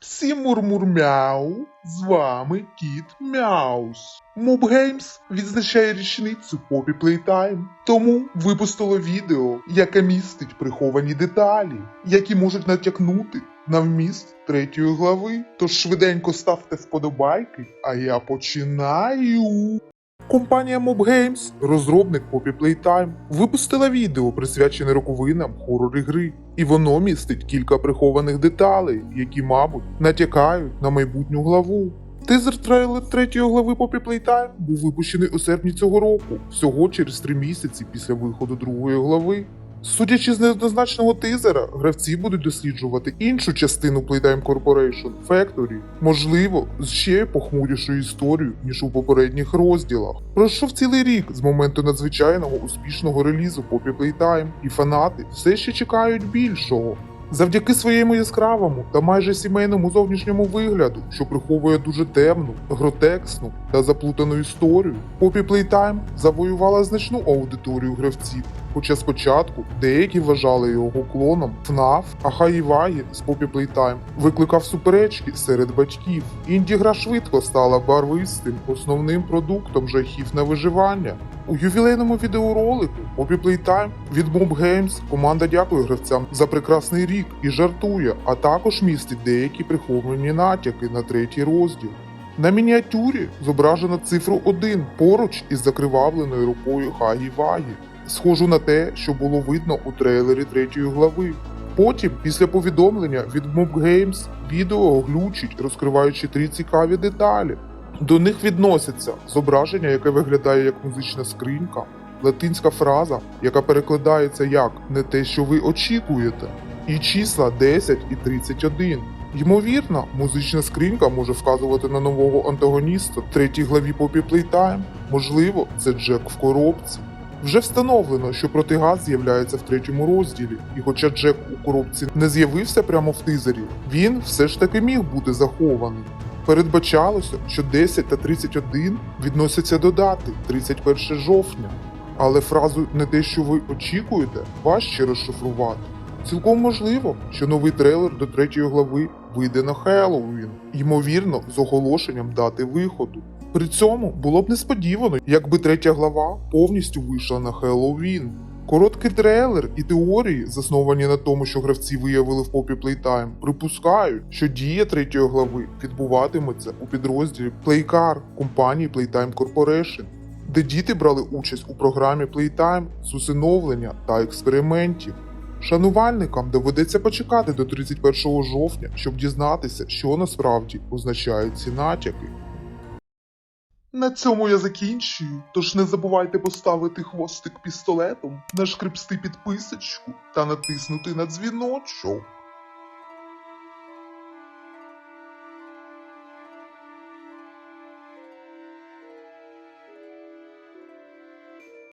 Всім мурмур-мяу, з вами Кіт Мяус. Mob відзначає річницю Poppy Playtime, тому випустило відео, яке містить приховані деталі, які можуть натякнути на вміст третьої глави. Тож швиденько ставте вподобайки, а я починаю. Компанія Mob Games, розробник Poppy Playtime, випустила відео, присвячене роковинам хорор гри, і воно містить кілька прихованих деталей, які, мабуть, натякають на майбутню главу. Тизер трейлер третьої глави Poppy Playtime був випущений у серпні цього року, всього через три місяці після виходу другої глави. Судячи з неоднозначного тизера, гравці будуть досліджувати іншу частину Playtime Corporation Factory, можливо, з ще похмурішою історією, ніж у попередніх розділах. Пройшов цілий рік з моменту надзвичайного успішного релізу Poppy Playtime, і фанати все ще чекають більшого. Завдяки своєму яскравому та майже сімейному зовнішньому вигляду, що приховує дуже темну, гротексну та заплутану історію, Poppy Playtime завоювала значну аудиторію гравців. Хоча спочатку деякі вважали його клоном FNAF, а Хаївагі з Poppy Playtime викликав суперечки серед батьків. Інді-гра швидко стала барвистим основним продуктом жахів на виживання. У ювілейному відеоролику Poppy Playtime від Mob Games команда дякує гравцям за прекрасний рік і жартує, а також містить деякі приховані натяки на третій розділ. На мініатюрі зображено цифру 1 поруч із закривавленою рукою Хагі Вагі, схожу на те, що було видно у трейлері третьої глави. Потім, після повідомлення від Mob Games, відео глючить, розкриваючи три цікаві деталі. До них відносяться зображення, яке виглядає як музична скринька, латинська фраза, яка перекладається як не те, що ви очікуєте, і числа 10 і 31. Ймовірно, музична скринька може вказувати на нового антагоніста третій главі Poppy Playtime. Можливо, це Джек в коробці. Вже встановлено, що протигаз з'являється в третьому розділі, і хоча Джек у коробці не з'явився прямо в тизері, він все ж таки міг бути захований. Передбачалося, що 10 та 31 відносяться до дати 31 жовтня, але фразу не те, що ви очікуєте, важче розшифрувати. Цілком можливо, що новий трейлер до третьої глави вийде на Хеллоуін, ймовірно, з оголошенням дати виходу. При цьому було б несподівано, якби третя глава повністю вийшла на Хеллоуін. Короткий трейлер і теорії, засновані на тому, що гравці виявили в Poppy Playtime, припускають, що дія третьої глави відбуватиметься у підрозділі Playcar компанії Playtime Corporation, де діти брали участь у програмі Playtime з усиновлення та експериментів. Шанувальникам доведеться почекати до 31 жовтня, щоб дізнатися, що насправді означають ці натяки. На цьому я закінчую, тож не забувайте поставити хвостик пістолетом, нашкребсти підписочку та натиснути на дзвіночок.